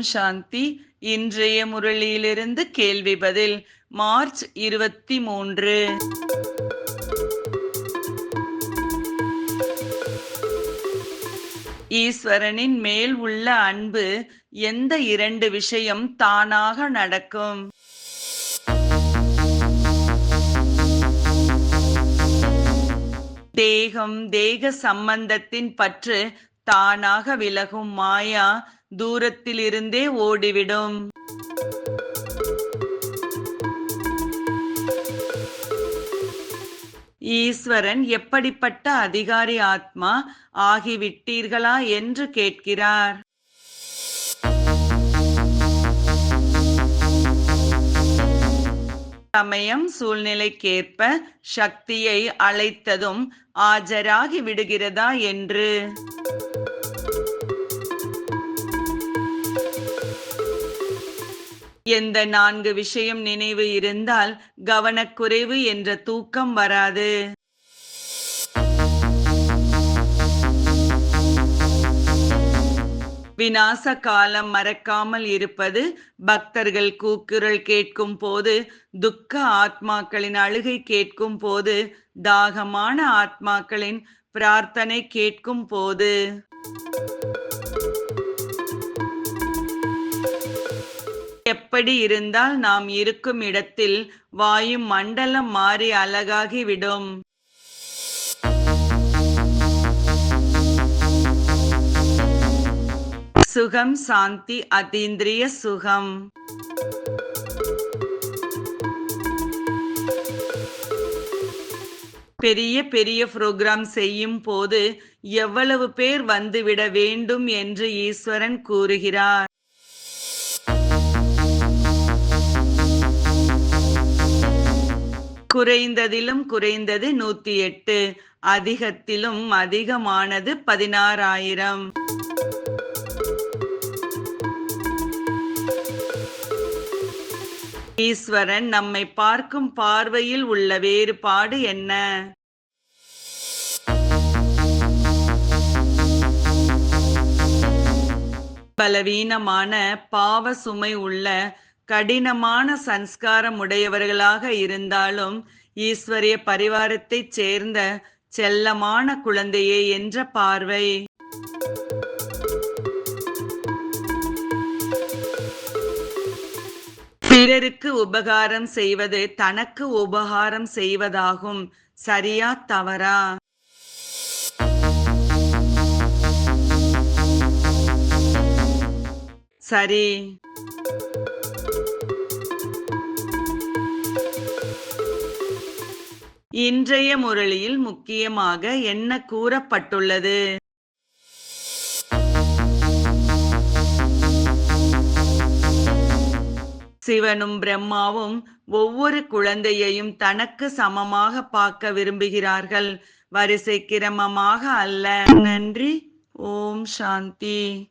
ஓம் சாந்தி. இன்றைய முரளியிலிருந்து கேள்வி பதில் மார்ச் இருபத்தி மூன்று. ஈஸ்வரனின் மேல் உள்ள அன்பு எந்த இரண்டு விஷயம் தானாக நடக்கும்? தேகம் தேக சம்பந்தத்தின் பற்று தானாக விலகும் மாயா தூரத்திலிருந்தே ஓடிவிடும். ஈஸ்வரன் எப்படிப்பட்ட அதிகாரி ஆத்மா ஆகிவிட்டீர்களா என்று கேட்கிறார். சமயம் சூழ்நிலைக்கேற்ப சக்தியை அழைத்ததும் ஆஜராகி விடுகிறதா என்று. எந்த நான்கு விஷயம் நினைவு இருந்தால் கவனக்குறைவு என்ற தூக்கம் வராது. விநாச காலம் மறக்காமல் இருப்பது பக்தர்கள் கூக்குரல் கேட்கும் போது துக்க ஆத்மாக்களின் அழுகை கேட்கும் போது தாகமான ஆத்மாக்களின் பிரார்த்தனை கேட்கும் போது. எப்படி இருந்தால் நாம் இருக்கும் இடத்தில் வாயு மண்டலம் மாறி அழகாகிவிடும் சுகம் சாந்தி அதீந்திரிய சுகம். பெரிய பெரிய புரோகிராம் செய்யும் போது எவ்வளவு பேர் வந்துவிட வேண்டும் என்று ஈஸ்வரன் கூறுகிறார். குறைந்ததிலும் குறைந்தது நூத்தி எட்டு அதிகத்திலும் அதிகமானது பதினாறாயிரம். ஈஸ்வரன் நம்மை பார்க்கும் பார்வையில் உள்ள வேறுபாடு என்ன? பலவீனமான பாவ சுமை உள்ள கடினமான சன்ஸ்காரம் உடையவர்களாக இருந்தாலும் ஈஸ்வரிய பரிவாரத்தைச் சேர்ந்த செல்லமான குழந்தையே என்ற பார்வை. பிறருக்கு உபகாரம் செய்வது தனக்கு உபகாரம் செய்வதாகும். சரியா தவறா? சரி. இன்றைய முரளியில் முக்கியமாக என்ன கூறப்பட்டுள்ளது? சிவனும் பிரம்மாவும் ஒவ்வொரு குழந்தையையும் தனக்கு சமமாக பார்க்க விரும்புகிறார்கள். வரிசை கிரமமாக அல்ல. நன்றி. ஓம் சாந்தி.